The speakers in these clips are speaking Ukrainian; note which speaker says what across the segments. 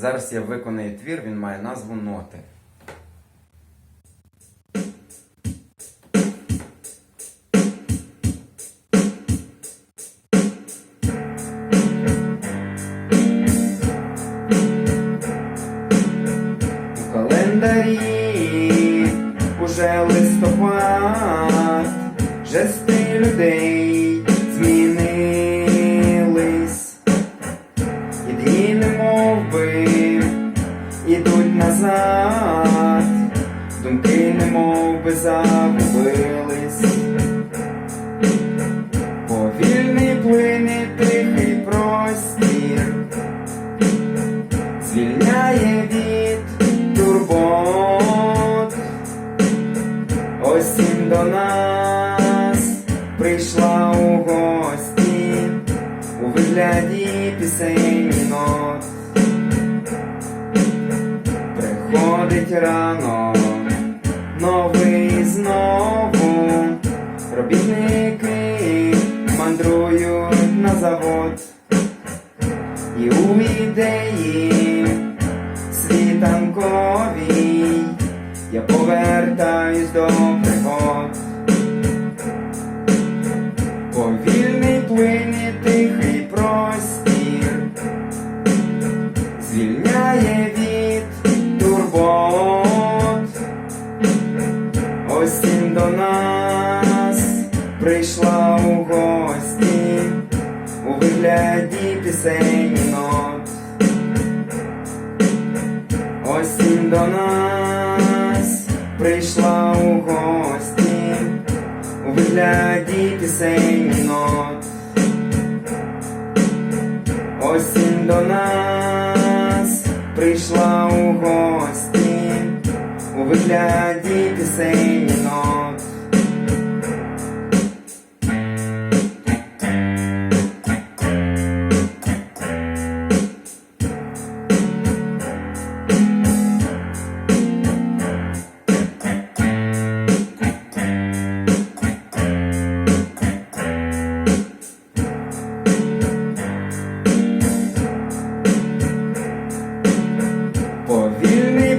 Speaker 1: Зараз я виконую твір, він має назву ноти. У календарі уже листопад, жести людей назад, думки немов би загубились. Повільний плине тихий простір звільняє від турбот. Осінь до нас прийшла у гості у вигляді пісень нот. Приходить рано, новий знову, робітники мандрують на завод і у ідеї світанковій я повертаюсь до пригод. Прийшла у гості у вигляді пісень нот. Осінь до нас прийшла у гості у вигляді пісень нот. Осінь до нас прийшла у гості у вигляді пісень нот.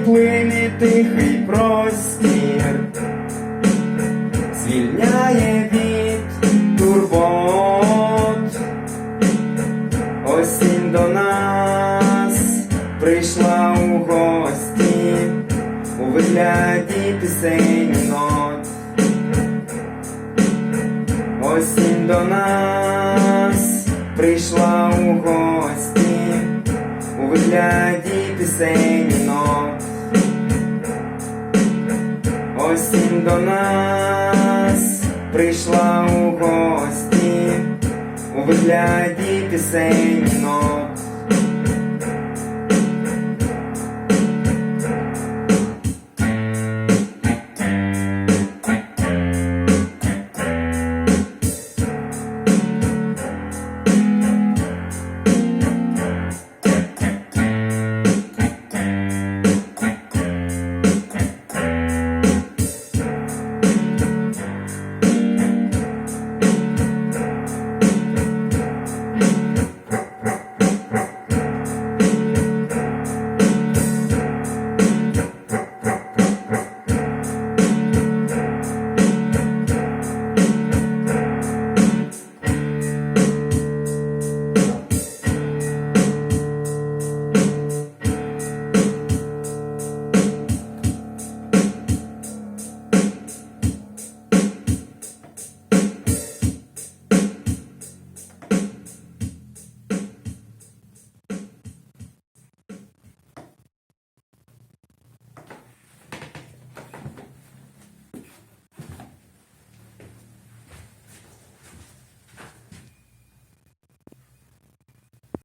Speaker 1: Плине тихий простір, звільняє від турбот. Осінь до нас прийшла у гості у вигляді пісень нот. Осінь до нас прийшла у гості у вигляді пісень нот. До нас прийшла у гості у вигляді пісень.